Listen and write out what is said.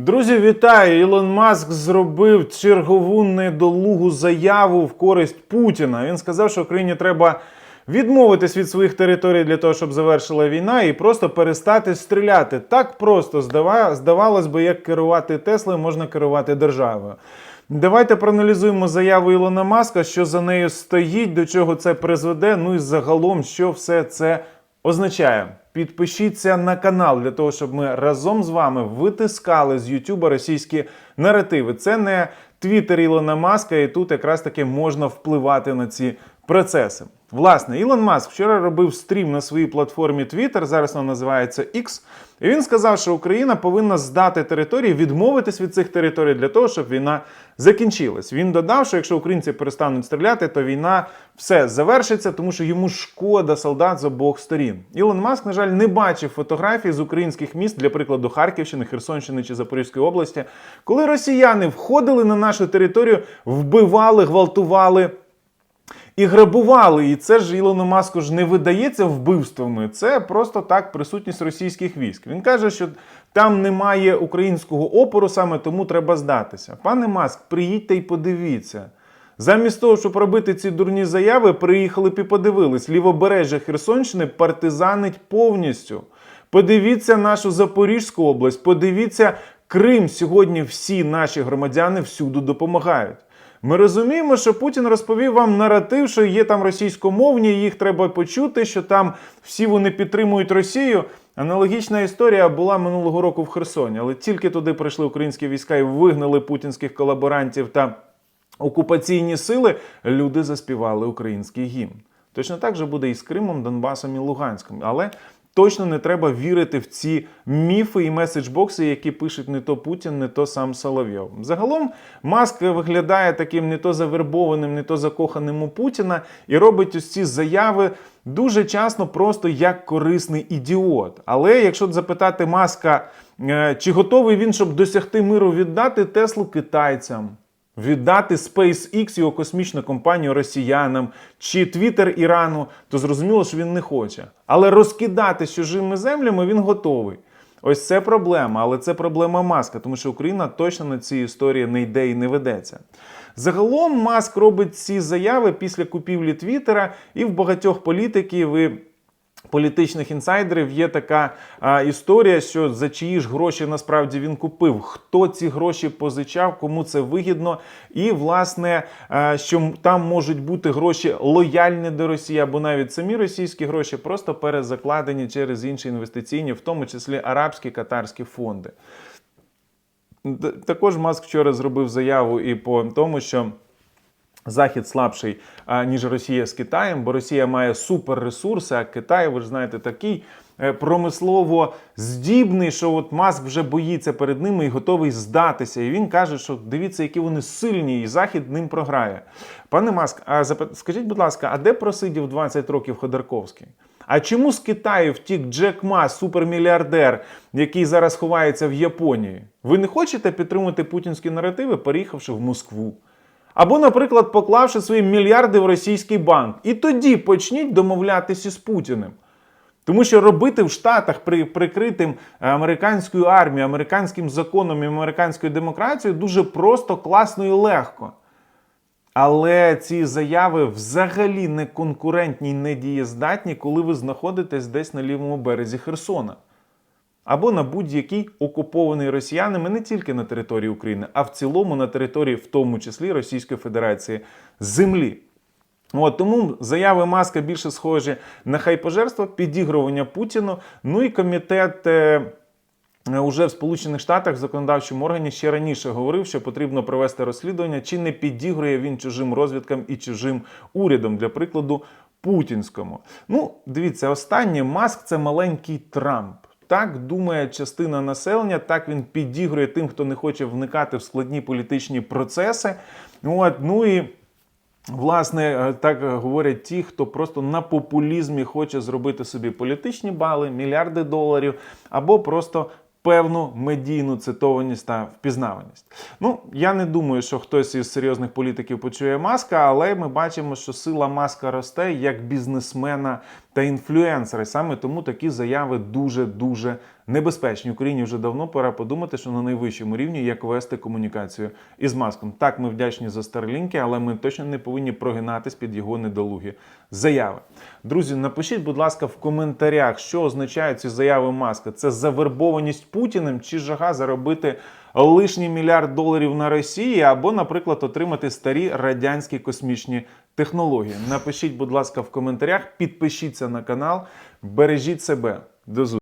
Друзі, вітаю! Ілон Маск зробив чергову недолугу заяву в користь Путіна. Він сказав, що Україні треба відмовитись від своїх територій для того, щоб завершила війна, і просто перестати стріляти. Так просто здавалось би, як керувати Теслою можна керувати державою. Давайте проаналізуємо заяву Ілона Маска, що за нею стоїть, до чого це призведе. Ну і загалом, що все це означає. Підпишіться на канал для того, щоб ми разом з вами витискали з Ютуба російські наративи. Це не твіттер Ілона Маска, і тут якраз таки можна впливати на ці процеси. Власне, Ілон Маск вчора робив стрім на своїй платформі Twitter, зараз вона називається X, і він сказав, що Україна повинна здати території, відмовитись від цих територій для того, щоб війна закінчилась. Він додав, що якщо українці перестануть стріляти, то війна все завершиться, тому що йому шкода солдат з обох сторін. Ілон Маск, на жаль, не бачив фотографій з українських міст, для прикладу Харківщини, Херсонщини чи Запорізької області, коли росіяни входили на нашу територію, вбивали, гвалтували і грабували. І це ж Ілону Маску ж не видається вбивствами. Це просто так присутність російських військ. Він каже, що там немає українського опору, саме тому треба здатися. Пане Маск, приїдьте і подивіться. Замість того, щоб робити ці дурні заяви, приїхали б і подивились. Лівобережжя Херсонщини партизанить повністю. Подивіться нашу Запорізьку область, подивіться Крим. Сьогодні всі наші громадяни всюди допомагають. Ми розуміємо, що Путін розповів вам наратив, що є там російськомовні, їх треба почути, що там всі вони підтримують Росію. Аналогічна історія була минулого року в Херсоні, але тільки туди прийшли українські війська і вигнали путінських колаборантів та окупаційні сили, люди заспівали український гімн. Точно так же буде і з Кримом, Донбасом і Луганськом. Але точно не треба вірити в ці міфи і меседжбокси, які пишуть не то Путін, не то сам Соловйов. Загалом Маск виглядає таким не то завербованим, не то закоханим у Путіна і робить ось ці заяви дуже часто просто як корисний ідіот. Але якщо запитати Маска, е, чи готовий він, щоб досягти миру, віддати Теслу китайцям? Віддати SpaceX, його космічну компанію росіянам чи Twitter Ірану, то зрозуміло, що він не хоче. Але розкидати чужими землями він готовий. Ось це проблема, але це проблема Маска, тому що Україна точно на цій історії не йде і не ведеться. Загалом Маск робить ці заяви після купівлі Твіттера, і в багатьох політиків і політичних інсайдерів є така а, історія, що за чиї ж гроші насправді він купив, хто ці гроші позичав, кому це вигідно, і власне, а, що там можуть бути гроші лояльні до Росії, або навіть самі російські гроші, просто перезакладені через інші інвестиційні, в тому числі арабські катарські фонди. Також Маск вчора зробив заяву і по тому, що. Захід слабший ніж Росія з Китаєм, бо Росія має суперресурси, а Китай, ви ж знаєте, такий е, промислово здібний, що от Маск вже боїться перед ними і готовий здатися. І він каже, що дивіться, які вони сильні, і Захід ним програє. Пане Маск, а запит- скажіть, будь ласка, а де просидів 20 років Ходорковський? А чому з Китаю втік Джек Ма, супермільярдер, який зараз ховається в Японії? Ви не хочете підтримати путінські наративи, переїхавши в Москву? Або, наприклад, поклавши свої мільярди в російський банк. І тоді почніть домовлятися з Путіним. Тому що робити в Штатах при прикритим американською армією, американським законом і американською демократією дуже просто, класно і легко. Але ці заяви взагалі не конкурентні, й не дієздатні, коли ви знаходитесь десь на лівому березі Херсона. Або на будь-який окупований росіянами не тільки на території України, а в цілому на території, в тому числі Російської Федерації, землі. От, тому заяви Маска більше схожі на хайпожерство, підігрування Путіну. Ну і комітет. е, Уже в Сполучених Штатах в законодавчому органі ще раніше говорив, що потрібно провести розслідування, чи не підігрує він чужим розвідкам і чужим урядом, для прикладу, путінському. Ну, дивіться, останнє маск це маленький Трамп. Так думає частина населення, так він підігрує тим, хто не хоче вникати в складні політичні процеси. От, ну і Власне, е, так говорять ті, хто просто на популізмі хоче зробити собі політичні бали, мільярди доларів, або просто певну медійну цитованість та впізнаваність. Ну, я не думаю, що хтось із серйозних політиків почує маска, але ми бачимо, що сила маска росте як бізнесмена та інфлюенсери. Саме тому такі заяви дуже дуже небезпечні. Україні вже давно пора подумати, що на найвищому рівні як вести комунікацію із маском. Так, ми вдячні за старлінки, але ми точно не повинні прогинатись під його недолугі заяви. Друзі, напишіть, будь ласка, в коментарях, що означають ці заяви маска. Це завербованість Путіним чи жага заробити лишній мільярд доларів на Росії, або, наприклад, отримати старі радянські космічні технології. Напишіть, будь ласка, в коментарях, підпишіться на канал, бережіть себе. До зустрічі.